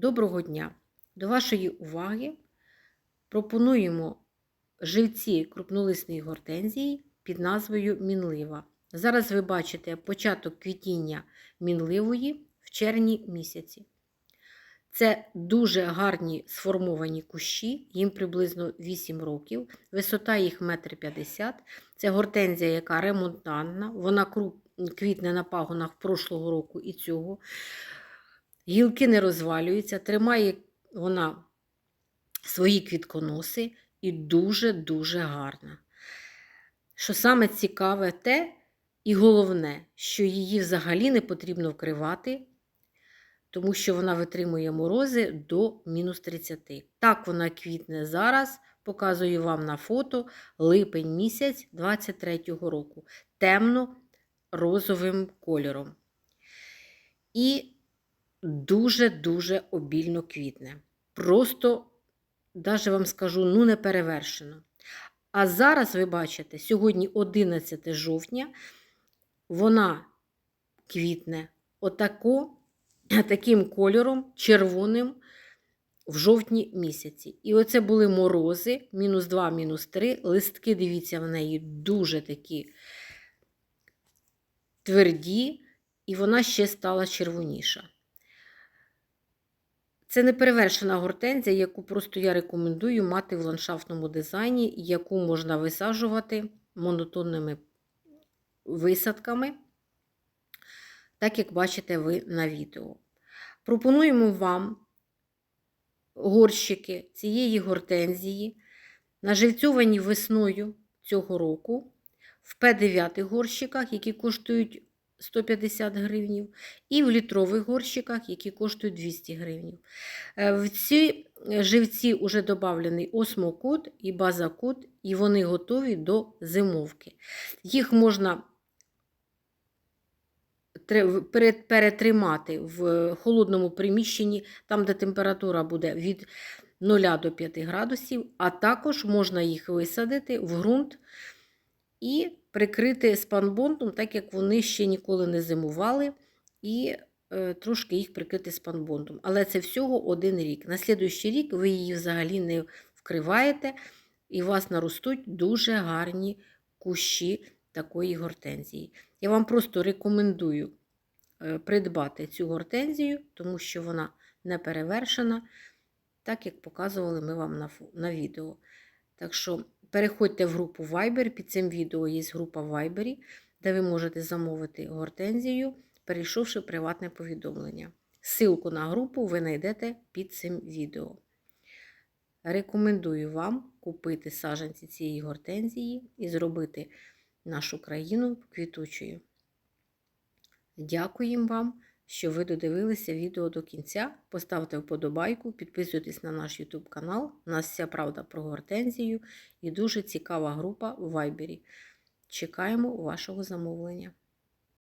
Доброго дня! До вашої уваги пропонуємо живці крупнолисної гортензії під назвою Мінлива. Зараз ви бачите початок квітіння мінливої в червні місяці. Це дуже гарні сформовані кущі, їм приблизно 8 років, висота їх 1,50 м. Це гортензія, яка ремонтантна, вона квітне на пагонах прошлого року і цього. Гілки не розвалюються, тримає вона свої квітконоси і дуже-дуже гарна. Що саме цікаве те, і головне, що її взагалі не потрібно вкривати, тому що вона витримує морози до мінус 30. Так вона квітне зараз, показую вам на фото липень місяць 23-го року, темно-розовим кольором. І дуже-дуже обільно квітне. Просто, даже вам скажу, ну не перевершено. А зараз ви бачите, сьогодні 11 жовтня, вона квітне отако, таким кольором, червоним в жовтні місяці. І оце були морози, мінус 2, мінус 3. Листки, дивіться, в неї дуже такі тверді, і вона ще стала червоніша. Це неперевершена гортензія, яку просто я рекомендую мати в ландшафтному дизайні, яку можна висаджувати монотонними висадками, так як бачите ви на відео. Пропонуємо вам горщики цієї гортензії, наживцьовані весною цього року, в П9 горщиках, які коштують 150 гривнів, і в літрових горщиках, які коштують 200 гривнів. Е, В ці живці вже додавлений осмокод і базакод, і вони готові до зимовки. Їх можна перетримати в холодному приміщенні, там, де температура буде від 0 до 5 градусів, а також можна їх висадити в ґрунт і прикрити спанбонтом, так як вони ще ніколи не зимували, і е, трошки їх прикрити спанбонтом. Але це всього один рік. На слідуючий рік ви її взагалі не вкриваєте, і у вас наростуть дуже гарні кущі такої гортензії. Я вам просто рекомендую е, придбати цю гортензію, тому що вона не перевершена, так як показували ми вам на, на відео. Так що переходьте в групу Viber. Під цим відео є група Viber, де ви можете замовити гортензію, перейшовши приватне повідомлення. Силку на групу ви знайдете під цим відео. Рекомендую вам купити саджанці цієї гортензії і зробити нашу країну квітучою. Дякуємо вам, що ви додивилися відео до кінця. Поставте вподобайку, підписуйтесь на наш YouTube канал. У нас вся правда про гортензію і дуже цікава група в Вайбері. Чекаємо вашого замовлення.